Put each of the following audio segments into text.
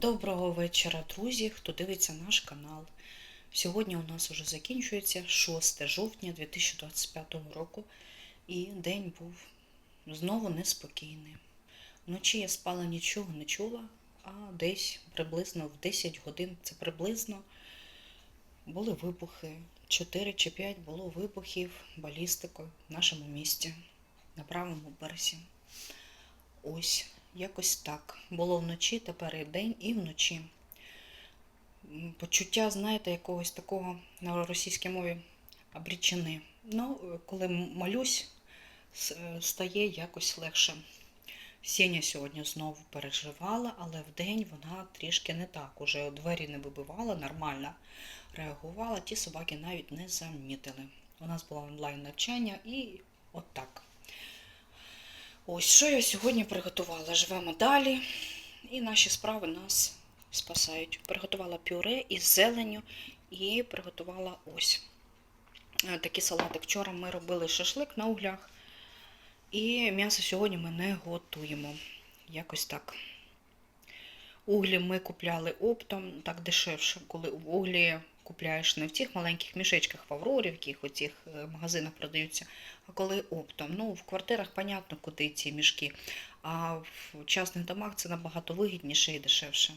Доброго вечора, друзі, хто дивиться наш канал. Сьогодні у нас вже закінчується 6 жовтня 2025 року, і день був знову неспокійний. Вночі я спала нічого не чула, а десь приблизно в 10 годин це приблизно були вибухи. 4 чи 5 було вибухів балістикою в нашому місті на правому березі. Ось, якось так. Було вночі, тепер і вдень, і вночі. Почуття, знаєте, якогось такого на російській мові обрічени. Ну, коли молюсь, е, стає якось легше. Сеня сьогодні знову переживала, але вдень вона трішки не так. Уже двері не вибивала, нормально реагувала. Ті собаки навіть не замітили. У нас було онлайн навчання і от так. Ось що я сьогодні приготувала. Живемо далі, і наші справи нас спасають. Приготувала пюре із зеленню і приготувала ось е, такі салати. Вчора ми робили шашлик на углях, і м'ясо сьогодні ми не готуємо. Якось так. Углі ми купляли оптом, так дешевше, коли в углі купляєш не в тих маленьких мішечках в Аврорі, в яких у цих е, магазинах продаються, а коли оптом. Ну, в квартирах понятно, куди ці мішки, а в частних домах це набагато вигідніше і дешевше.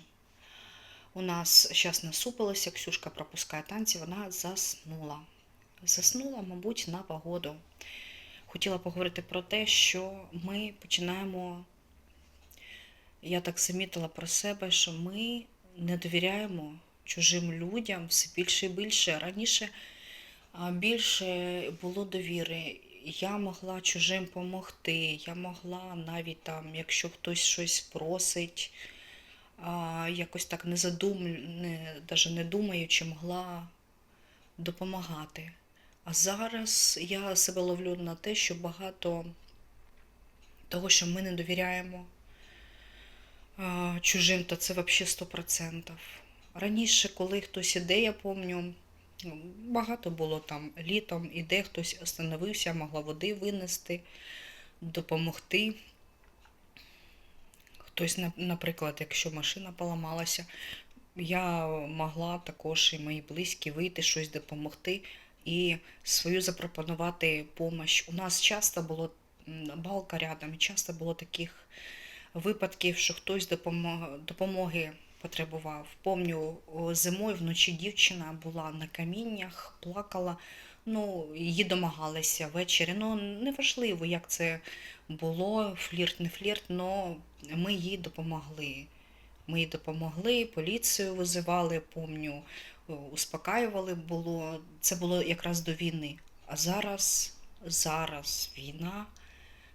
У нас зараз насупилося, Ксюшка пропускає танці, вона заснула. Заснула, мабуть, на погоду. Хотіла поговорити про те, що ми починаємо я так замітила про себе, що ми не довіряємо чужим людям все більше і більше. Раніше більше було довіри. Я могла чужим допомогти, я могла навіть там, якщо хтось щось просить, якось так не задум... не, даже не думаючи, могла допомагати. А зараз я себе ловлю на те, що багато того, що ми не довіряємо чужим, то це взагалі 100%. Раніше, коли хтось іде, я пам'ятаю, ну, багато було там літом, іде хтось остановився, могла води винести, допомогти. Хтось, наприклад, якщо машина поламалася, я могла також і мої близькі вийти, щось допомогти і свою запропонувати допомогу. У нас часто було балка рядом, часто було таких випадків, що хтось допомог, допомоги потребував. Помню, зимою вночі дівчина була на каміннях, плакала. Ну, її домагалися ввечері. Ну, неважливо, як це було, флірт, не флірт, але ми їй допомогли. Ми їй допомогли, поліцію визивали, помню, успокаювали було. Це було якраз до війни. А зараз, зараз війна.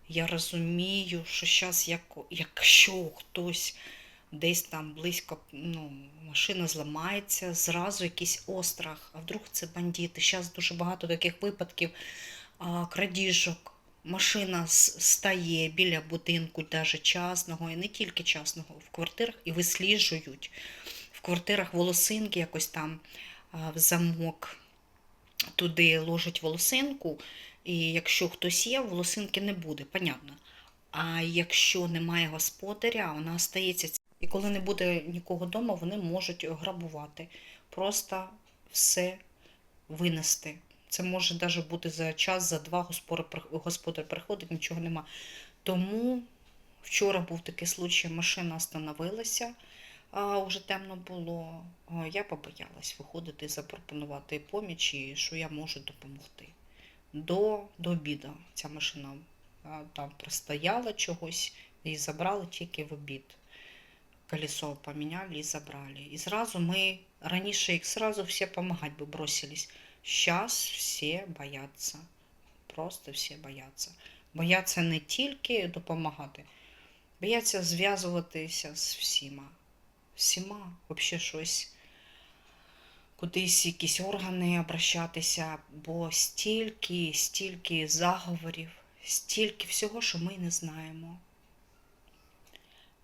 Я розумію, що зараз, як, якщо хтось десь там близько, ну, машина зламається, зразу якийсь острах, а вдруг це бандити. Зараз дуже багато таких випадків крадіжок. Машина стає біля будинку, навіть частного, і не тільки частного, в квартирах і висліджують. В квартирах волосинки якось там в замок туди ложать волосинку, і якщо хтось є, волосинки не буде, понятно. А якщо немає господаря, вона остається. Коли не буде нікого вдома, вони можуть грабувати. Просто все винести. Це може навіть бути за час, за два господар приходить, нічого нема. Тому вчора був такий случай, машина остановилася, а вже темно було. Я побоялась виходити запропонувати поміч, і що я можу допомогти. До, до обіду ця машина там простояла чогось, і забрали тільки в обід. Колесо поміняли і забрали. І зразу ми, раніше їх зразу всі допомагати би бросились. Зараз всі бояться. Просто всі бояться. Бояться не тільки допомагати, бояться зв'язуватися з всіма. Всіма взагалі щось кудись якісь органи обращатися, бо стільки, стільки заговорів, стільки всього, що ми не знаємо.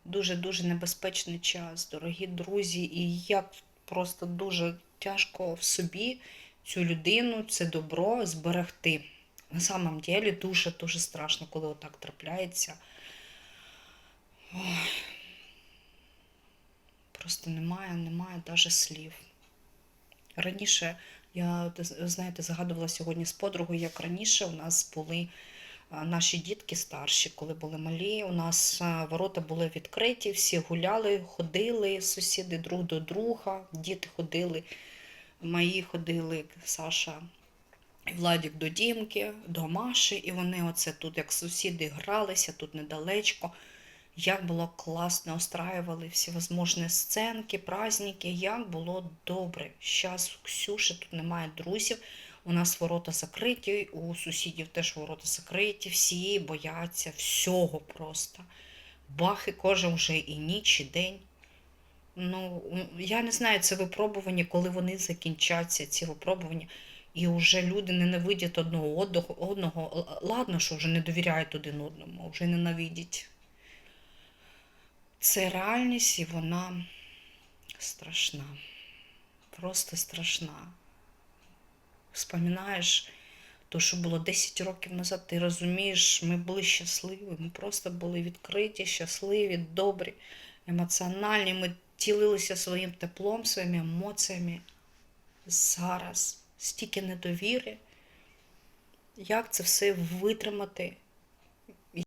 Дуже-дуже небезпечний час, дорогі друзі, і я просто дуже тяжко в собі цю людину, це добро зберегти. На самом деле дуже-дуже страшно, коли отак трапляється. Ой. Просто немає, немає навіть слів. Раніше, я знаєте, згадувала сьогодні з подругою, як раніше у нас були наші дітки старші, коли були малі. У нас ворота були відкриті, всі гуляли, ходили, сусіди друг до друга, діти ходили, мої ходили, Саша Владік до Дімки, до Маші, і вони оце тут, як сусіди, гралися, тут недалечко. Як було класно, устраювали всевозможні сценки, праздники, як було добре. Зараз Ксюші тут немає друзів, у нас ворота закриті, у сусідів теж ворота закриті, всі бояться всього просто. Бахи кожен вже і ніч, і день. Ну, я не знаю, це випробування, коли вони закінчаться, ці випробування, і вже люди ненавидять одного одного. Ладно, що вже не довіряють один одному, вже ненавидять. Це реальність, і вона страшна. Просто страшна. Вспоминаєш то, що було 10 років назад, ти розумієш, ми були щасливі, ми просто були відкриті, щасливі, добрі, емоціональні. Ми ділилися своїм теплом, своїми емоціями. Зараз стільки недовіри. Як це все витримати?